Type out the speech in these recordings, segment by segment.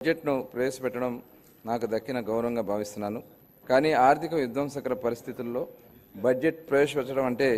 బడ్జెట్ను ప్రవేశపెట్టడం నాకు దక్కిన గౌరవంగా భావిస్తున్నాను. కానీ ఆర్థిక విధ్వంసకర పరిస్థితుల్లో బడ్జెట్ ప్రవేశపెట్టడం అంటే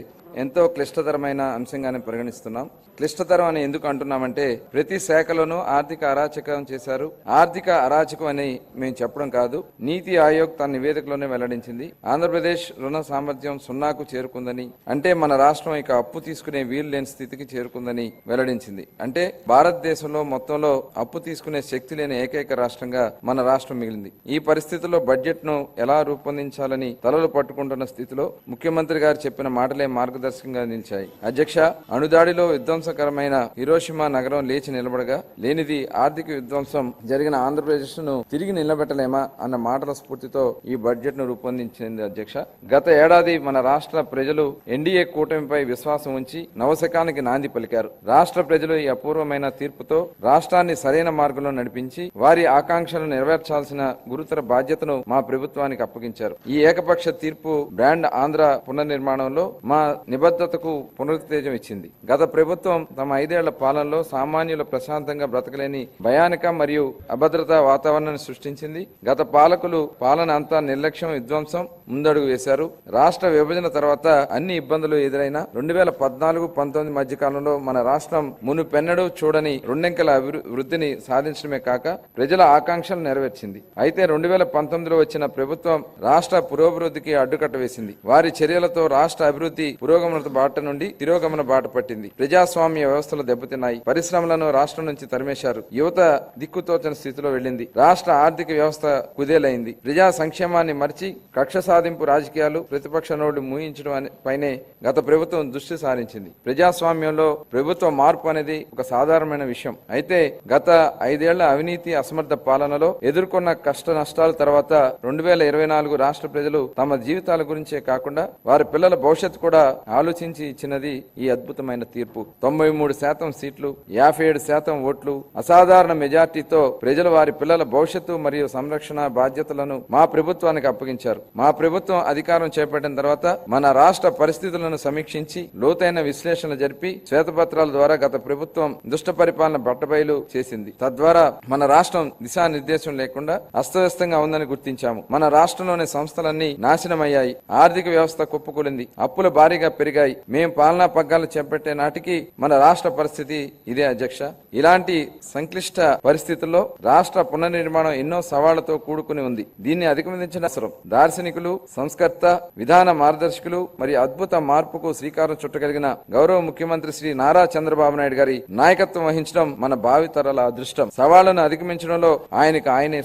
ఎంతో క్లిష్టతరమైన అంశంగానే పరిగణిస్తున్నాం. క్లిష్టతరం అని ఎందుకు అంటున్నామంటే ప్రతి శాఖలోనూ ఆర్థిక అరాచకం చేశారు. ఆర్థిక అరాచకం అని మేము చెప్పడం కాదు. నీతి ఆయోగ్ తన నివేదికలోనే వెల్లడించింది. ఆంధ్రప్రదేశ్ రుణ సామర్థ్యం సున్నాకు చేరుకుందని అంటే మన రాష్ట్రం ఇక అప్పు తీసుకునే వీలు లేని స్థితికి చేరుకుందని వెల్లడించింది. అంటే భారతదేశంలో మొత్తంలో అప్పు తీసుకునే శక్తి లేని ఏకైక రాష్ట్రంగా మన రాష్ట్రం మిగిలింది. ఈ పరిస్థితుల్లో బడ్జెట్ను ఎలా రూపొందించాలని తలలు పట్టుకుంటున్న స్థితిలో ముఖ్యమంత్రి గారు చెప్పిన మాటలే మార్గదర్శకంగా నిలిచాయి అధ్యక్ష అణుదాడిలో విధ్వంసకరమైన హిరోషిమా నగరం లేచి నిలబడగా లేనిది ఆర్థిక విధ్వంసం జరిగిన ఆంధ్రప్రదేశ్ను తిరిగి నిలబెట్టలేమా అన్న మాటల స్ఫూర్తితో ఈ బడ్జెట్ను రూపొందించింది అధ్యక్ష. గత ఏడాది మన రాష్ట్ర ప్రజలు ఎన్డీఏ కూటమిపై విశ్వాసం ఉంచి నవశకానికి నాంది పలికారు. రాష్ట్ర ప్రజలు ఈ అపూర్వమైన తీర్పుతో రాష్ట్రాన్ని సరైన మార్గంలో నడిపించి వారి ఆకాంక్షలను నెరవేర్చాల్సిన గురుతర బాధ్యతను మా ప్రభుత్వానికి అప్పగించారు. ఈ ఏకపక్ష తీర్పు బ్రాండ్ ఆంధ్ర పునర్నిర్మాణంలో మా నిబద్ధతకు పునరుత్తేజం ఇచ్చింది. గత ప్రభుత్వం తమ ఐదేళ్ళ పాలనలో సామాన్యులు ప్రశాంతంగా బ్రతకలేని భయానక మరియు అభద్రతా వాతావరణాన్ని సృష్టించింది. గత పాలకులు పాలన అంతా నిర్లక్ష్యం విధ్వంసం ముందడుగు వేశారు. రాష్ట్ర విభజన తర్వాత అన్ని ఇబ్బందులు ఎదురైనా రెండు వేల పద్నాలుగు పంతొమ్మిది మధ్య కాలంలో మన రాష్ట్రం మునుపెన్నడూ చూడని రెండెంకల వృద్ధిని సాధించడమే కాక ప్రజల ఆకాంక్షలు నెరవేర్చింది. అయితే రెండు వేల పంతొమ్మిదిలో వచ్చిన ప్రభుత్వం రాష్ట్ర పురోభివృద్ధికి అడ్డుకట్ట వేసింది. వారి చర్యలతో రాష్ట్ర అభివృద్ధి పురోగమన బాట నుండి తిరోగమన బాట పట్టింది. ప్రజాస్వామ్య వ్యవస్థలు దెబ్బతిన్నాయి. పరిశ్రమలను రాష్ట్రం నుంచి తరిమేశారు. యువత దిక్కుతోచని స్థితిలో వెళ్ళింది రాష్ట్ర ఆర్థిక వ్యవస్థ కుదేలైంది. ప్రజా సంక్షేమాన్ని మరిచి కక్ష సాధింపు రాజకీయాలు ప్రతిపక్ష నోడు మూయించడం పైనే గత ప్రభుత్వం దృష్టి సారించింది. ప్రజాస్వామ్యంలో ప్రభుత్వ మార్పు అనేది ఒక సాధారణమైన విషయం. అయితే గత ఐదేళ్ళ అవినీతి అసమర్థ పాలనలో ఎదుర్కొన్న కష్ట నష్టాల తర్వాత రెండు వేల ఇరవై నాలుగు రాష్ట్ర ప్రజలు తమ జీవితాల గురించే కాకుండా వారి పిల్లల భవిష్యత్తు కూడా ఆలోచించి ఇచ్చినది ఈ అద్భుతమైన తీర్పు. తొంభై మూడు శాతం సీట్లు యాభై ఏడు శాతం ఓట్లు అసాధారణ మెజార్టీతో ప్రజలు వారి పిల్లల భవిష్యత్తు మరియు సంరక్షణ బాధ్యతలను మా ప్రభుత్వానికి అప్పగించారు. మా ప్రభుత్వం అధికారం చేపట్టిన తర్వాత మన రాష్ట్ర పరిస్థితులను సమీక్షించి లోతైన విశ్లేషణ జరిపి శ్వేతపత్రాల ద్వారా గత ప్రభుత్వం దుష్ట పరిపాలన బట్టబయలు చేసింది. తద్వారా మన రాష్ట్రం దిశానిర్దేశం లేకుండా అస్తవ్యస్తంగా ఉందని గుర్తించాము. మన రాష్ట్రంలోని సంస్థలన్నీ నాశనమయ్యాయి. ఆర్థిక వ్యవస్థ కుప్పకూలింది. అప్పులు భారీగా పెరిగాయి. మేం పాలనా పగ్గాలు చేపట్టే నాటికి మన రాష్ట్ర పరిస్థితి ఇదే అధ్యక్ష. ఇలాంటి సంక్లిష్ట పరిస్థితుల్లో రాష్ట్ర పునర్నిర్మాణం ఎన్నో సవాళ్ళతో కూడుకుని ఉంది. దీన్ని అధిగమించిన అవసరం. దార్శనికులు సంస్కర్త విధాన మార్గదర్శకులు మరియు అద్భుత మార్పుకు శ్రీకారం చుట్టగలిగిన గౌరవ ముఖ్యమంత్రి శ్రీ నారా చంద్రబాబు నాయుడు గారి నాయకత్వం వహించడం మన భావితరాల అదృష్టం. సవాళ్ళను అధిగమించడంలో ఆయనకు ఆయనే